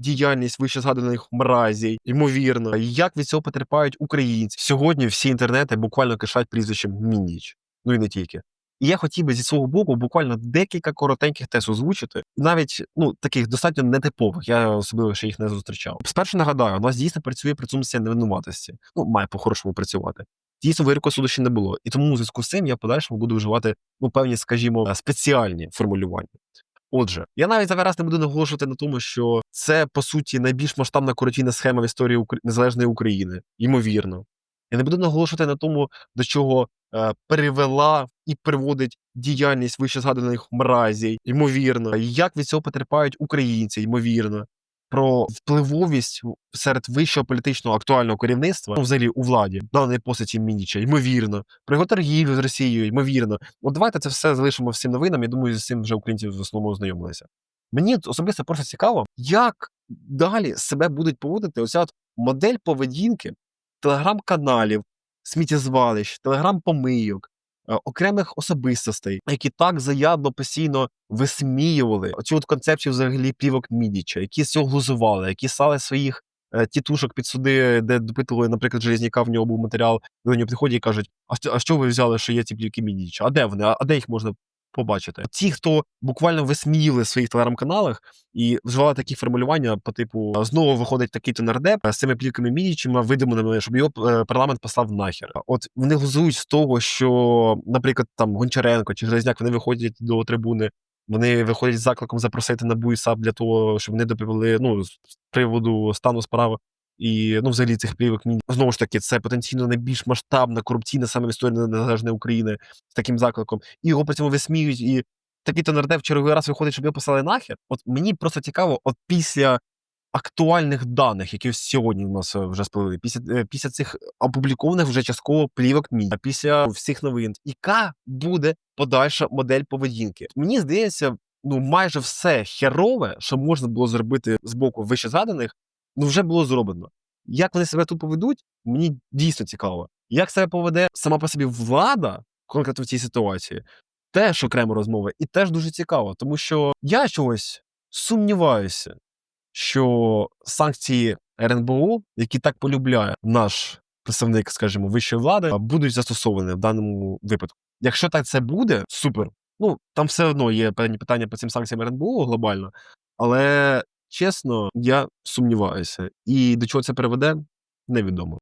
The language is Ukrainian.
діяльність вище згаданих мразій, ймовірно, як від цього потерпають українці. Сьогодні всі інтернети буквально кишать прізвищем Мініч. Ну і не тільки. І я хотів би зі свого боку буквально декілька коротеньких тез озвучити, навіть ну таких достатньо нетипових. Я особливо ще їх не зустрічав. Спершу нагадаю, у нас дійсно працює презумпція невинуватості. Ну має по-хорошому працювати. Дійсно, вироку суду ще не було. І тому у зв'язку з цим я подальшому буду вживати ну певні, скажімо, спеціальні формулювання. Отже, я навіть зараз не буду наголошувати на тому, що це по суті найбільш масштабна корупційна схема в історії Укр... незалежної України, ймовірно. Я не буду наголошувати на тому, до чого е, перевела і приводить діяльність вище згаданих мразій, ймовірно, як від цього потерпають українці, ймовірно, про впливовість серед вищого політичного актуального керівництва, ну, взагалі у владі, даної постаті Мініча, ймовірно, про його торгівлю з Росією, ймовірно. От давайте це все залишимо всім новинам. Я думаю, з цим вже українці в основному ознайомилися. Мені особисто просто цікаво, як далі себе будуть поводити оця от модель поведінки телеграм-каналів, сміттєзвалищ, телеграм-помийок, окремих особистостей, які так заядно постійно висміювали оцю от концепцію взагалі плівок Мідіча, які з цього глузували, які стали своїх е, тітушок під суди, де допитували, наприклад, Железняка, в нього був матеріал, до нього підходять і кажуть: а, що- ви взяли, що є ці плівки Мідіча? А де вони? А де їх можна побачити? Ті, хто буквально висміяли в своїх телеграм-каналах і вживали такі формулювання по типу знову виходить такий-то нардеп з цими плівками Мідічами видуманими, щоб його е, парламент послав нахер. От вони глузують з того, що, наприклад, там Гончаренко чи Железняк вони виходять до трибуни. Вони виходять з закликом запросити НАБУ і САП для того, щоб вони доповіли ну, з приводу стану справи і ну, взагалі цих плівок. Мі- Знову ж таки, це потенційно найбільш масштабна корупційна саме в історії незалежної України з таким закликом. І його при цьому висміють, і такий-то нардеп в черговий раз виходить, щоб його послали нахер. От мені просто цікаво, от після актуальних даних, які сьогодні у нас е, вже сплили, після, е, після цих опублікованих вже частково плівок мій, після всіх новин, яка буде подальша модель поведінки? Мені здається, ну майже все херове, що можна було зробити з боку вище згаданих, ну вже було зроблено. Як вони себе тут поведуть, мені дійсно цікаво. Як себе поведе сама по собі влада конкретно в цій ситуації, теж окрема розмова, і теж дуже цікаво, тому що я чогось сумніваюся, що санкції РНБО, які так полюбляє наш представник, скажімо, вищої влади, будуть застосовані в даному випадку. Якщо так це буде, супер. Ну там все одно є певні питання по цим санкціям РНБО глобально, але чесно, я сумніваюся, і до чого це приведе, невідомо.